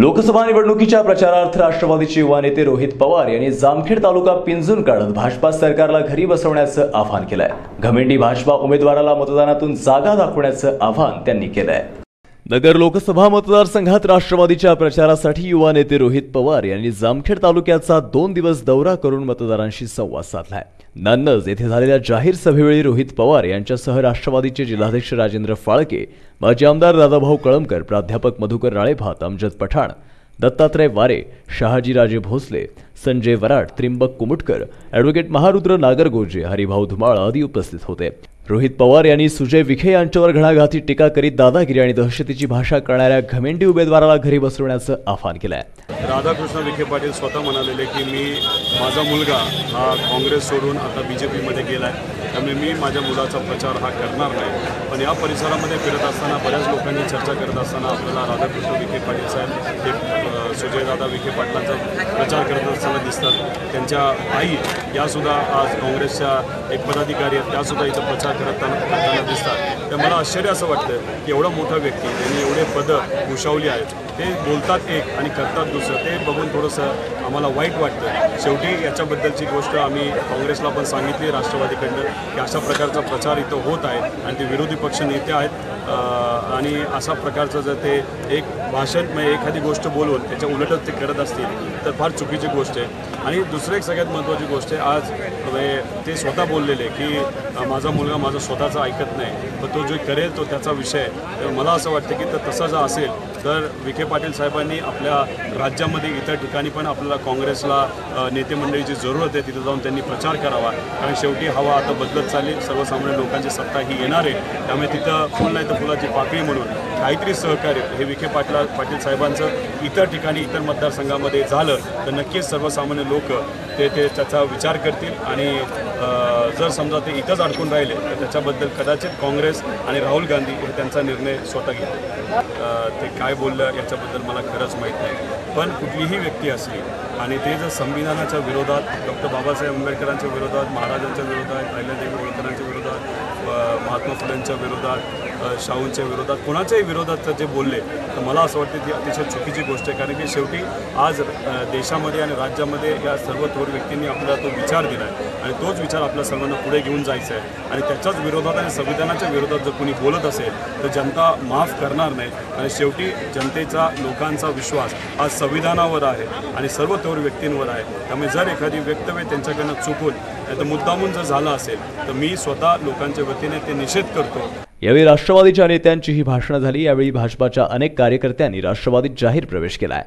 लोकसभा निवडणुकीच्या प्रचारार्थ राष्ट्रवादीचे युवा नेते रोहित पवार यांनी जामखेड तालुका पिंजून काढत भाजपा सरकारला घरी बसवण्याचं आवाहन केलंय. घमेंडी भाजपा उमेदवाराला मतदानातून जागा दाखवण्याचं आवाहन त्यांनी केलंय. नगर लोकसभा मतदारसंघात राष्ट्रवादीच्या प्रचारासाठी युवा नेते रोहित पवार यांनी जामखेड तालुक्याचा दोन दिवस दौरा करून मतदारांशी संवाद साधलाय. नान्नज येथे झालेल्या जाहीर सभेवेळी रोहित पवार यांच्यासह राष्ट्रवादीचे जिल्हाध्यक्ष राजेंद्र फाळके माजी आमदार दादाभाऊ कळमकर प्राध्यापक मधुकर राळेभात अमजद पठाण दत्तात्रय वारे शहाजीराजे भोसले संजय वराड त्रिंबक कुमुटकर ॲडव्होकेट महारुद्र नागरगोजे हरिभाऊ धुमाळ आदी उपस्थित होते. रोहित पवार यांनी सुजय विखे यांच्यावर घणाघाती टीका करीत दादागिरी आणि दहशतीची भाषा करणाऱ्या घमेंडी उमेदवाराला घरी बसवण्याचं आवाहन केलंय. राधाकृष्ण विखे पाटील स्वतः म्हणालेले की मी माझा मुलगा हा काँग्रेस सोडून आता बी जे पीमध्ये गेला आहे त्यामुळे मी माझ्या मुलाचा प्रचार हा करणार नाही. पण या परिसरामध्ये फिरत असताना बऱ्याच लोकांनी चर्चा करत असताना आपल्याला राधाकृष्ण विखे पाटील साहेब हे सुजयदादा विखे पाटलांचा प्रचार करत असताना दिसतात. त्यांच्या आई यासुद्धा आज काँग्रेसच्या एक पदाधिकारी आहेत. त्यासुद्धा इथं प्रचार करताना करताना दिसतात. तर मला आश्चर्य असं वाटतं की एवढा मोठा व्यक्ती त्यांनी एवढे पदं भूषवली आहेत ते बोलतात एक आणि करतात दुसरं. ते बघून थोडंसं आम्हाला वाईट वाटतं. शेवटी याच्याबद्दलची गोष्ट आम्ही काँग्रेसला पण सांगितली राष्ट्रवादीकडनं की अशा प्रकारचा प्रचार इथं होत आहे आणि ते विरोधी पक्ष नेते आहेत. आणि अशा प्रकारचं जर ते एक भाषण म्हणजे एखादी गोष्ट बोलून त्याच्या उलटच ते करत असतील तर फार चुकीची गोष्ट आहे. आणि दुसरं एक सगळ्यात महत्त्वाची गोष्ट आहे आज म्हणजे ते स्वतः बोललेले की माझा मुलगा माझा स्वतःचा ऐकत नाही पण तो जे करेल तो त्याचा विषय तर मला असं वाटतं की तर तसं जर असेल तर विखे पाटील साहेबांनी आपल्या राज्यामध्ये इतर ठिकाणी पण आपल्याला काँग्रेसला नेते मंडळीची जरूरत आहे तिथं जाऊन त्यांनी प्रचार करावा. कारण शेवटी हवा आता बदलत चालली सर्वसामान्य लोकांची सत्ता ही येणार आहे. त्यामुळे तिथं फुल नाही तर फुलाची पाकळी म्हणून. काहीतरी सहकार्य हे विखे पाटला पाटील साहेबांचं इतर ठिकाणी इतर मतदारसंघामध्ये झालं तर नक्कीच सर्वसामान्य लोक ते ते त्याचा विचार करतील आणि जर समजा ते इथंच अडकून राहिले तर त्याच्याबद्दल कदाचित काँग्रेस आणि राहुल गांधी हे त्यांचा निर्णय स्वतः घेतील. ते काय बोललं याच्याबद्दल मला खरंच माहीत नाही. पण कुठलीही व्यक्ती असली आणि ते जर संविधानाच्या विरोधात डॉक्टर बाबासाहेब आंबेडकरांच्या विरोधात महाराजांच्या विरोधात अहिल्यादेवी होळकरांच्या विरोधात महात्मा फुलेंच्या विरोधात शाहूंच्या विरोधात कोणाच्याही विरोधात जर जे बोलले तर मला असं वाटतं ती अतिशय चुकीची गोष्ट आहे. कारण की शेवटी आज देशामध्ये आणि राज्यामध्ये या सर्व थोर व्यक्तींनी आपला तो विचार दिला आहे आणि तोच विचार आपल्या सर्वांना पुढे घेऊन जायचा आहे. आणि त्याच्याच विरोधात आणि संविधानाच्या विरोधात जर कोणी बोलत असेल तर जनता माफ करणार नाही. आणि शेवटी जनतेचा लोकांचा विश्वास हा संविधानावर आहे. आणि सर्व थोर व्यक्तींवर आहे. त्यामुळे जर एखादी वक्तव्य त्यांच्याकडनं चुकून नाही तर मुद्दामून जर झालं असेल तर मी स्वतः लोकांच्या वतीने ते निषेध करतो. यावेळी राष्ट्रवादीच्या नेत्यांचीही भाषणं झाली. यावेळी भाजपाच्या अनेक कार्यकर्त्यांनी राष्ट्रवादीत जाहीर प्रवेश केलाय.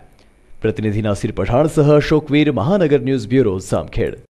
प्रतिनिधी नासिर पठाणसह अशोकवीर महानगर न्यूज ब्युरो जामखेड.